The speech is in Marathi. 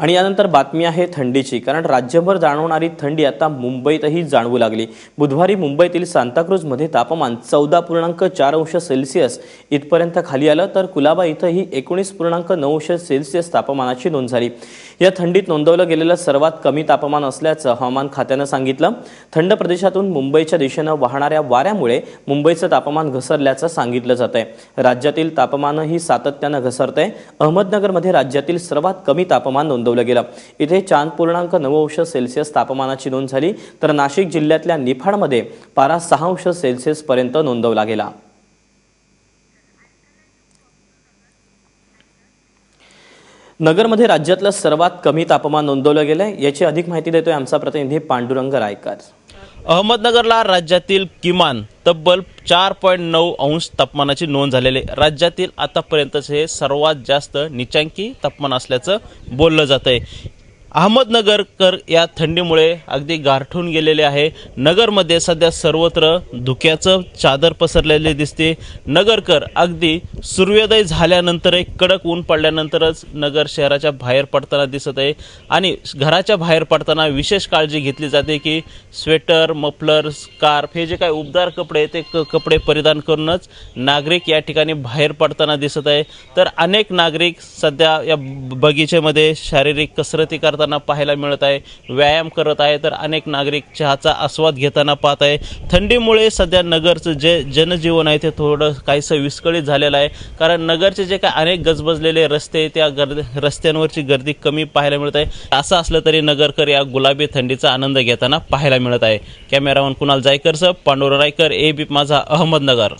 आणि यानंतर बातमी आहे थंडीची कारण राज्यभर जाणवणारी थंडी आता मुंबईतही जाणवू लागली. बुधवारी मुंबईतील सांताक्रूजमध्ये तापमान चौदा पूर्णांक चार अंश सेल्सिअस इथपर्यंत खाली आलं तर कुलाबा इथंही एकोणीस पूर्णांक नऊ अंश सेल्सिअस तापमानाची नोंद झाली. या थंडीत नोंदवलं गेलेलं सर्वात कमी तापमान असल्याचं हवामान खात्यानं सांगितलं. थंड प्रदेशातून मुंबईच्या दिशेनं वाहणाऱ्या वाऱ्यामुळे मुंबईचं तापमान घसरल्याचं सांगितलं जात आहे राज्यातील तापमानही सातत्यानं घसरतंय. अहमदनगरमध्ये राज्यातील सर्वात कमी तापमान नोंदवलं गेलं. इथे चांद पूर्णांक नऊ अंश सेल्सिअस तापमानाची नोंद झाली तर नाशिक जिल्ह्यातल्या निफाडमध्ये पारा सहा अंश सेल्सिअसपर्यंत नोंदवला गेला. नगरमध्ये राज्यातलं सर्वात कमी तापमान नोंदवलं गेलं आहे याची अधिक माहिती देतोय आमचा प्रतिनिधी पांडुरंग रायकर. अहमदनगरला राज्यातील किमान तब्बल चार पॉईंट नऊ अंश तापमानाची नोंद झालेली आहे. राज्यातील आतापर्यंतचे हे सर्वात जास्त निचांकी तापमान असल्याचं बोललं जात आहे अहमदनगरकर या थंडीमुळे अगदी गारठून गेलेले आहे. नगरमध्ये सध्या सर्वत्र धुक्याचं चादर पसरलेले दिसते. नगरकर अगदी सूर्योदय झाल्यानंतर एक कडक ऊन पडल्यानंतरच नगर शहराच्या बाहेर पडताना दिसत आहे. आणि घराच्या बाहेर पडताना विशेष काळजी घेतली जाते की स्वेटर मफलर स्कार्फ हे जे काही उबदार कपडे ते क कपडे परिधान करूनच नागरिक या ठिकाणी बाहेर पडताना दिसत आहे. तर अनेक नागरिक सध्या या ब- बगीचेमध्ये शारीरिक कसरती करताना पाहायला मिळत आहे. व्यायाम करत आहे तर अनेक नागरिक चहाचा आस्वाद घेताना पाहत आहे. थंडीमुळे सध्या नगरचं जे जनजीवन आहे ते थोडं काहीसं विस्कळीत झालेलं आहे. कारण नगरचे जे काही अनेक गजबजलेले रस्ते त्या गर्द रस्त्यांवरची गर्दी कमी पाहायला मिळत आहे. असं असलं तरी नगरकर या गुलाबी थंडीचा आनंद घेताना पाहायला मिळत आहे. कॅमेरामन कुणाल जायकरसह पांडुरा रायकर ए बी माझा अहमदनगर.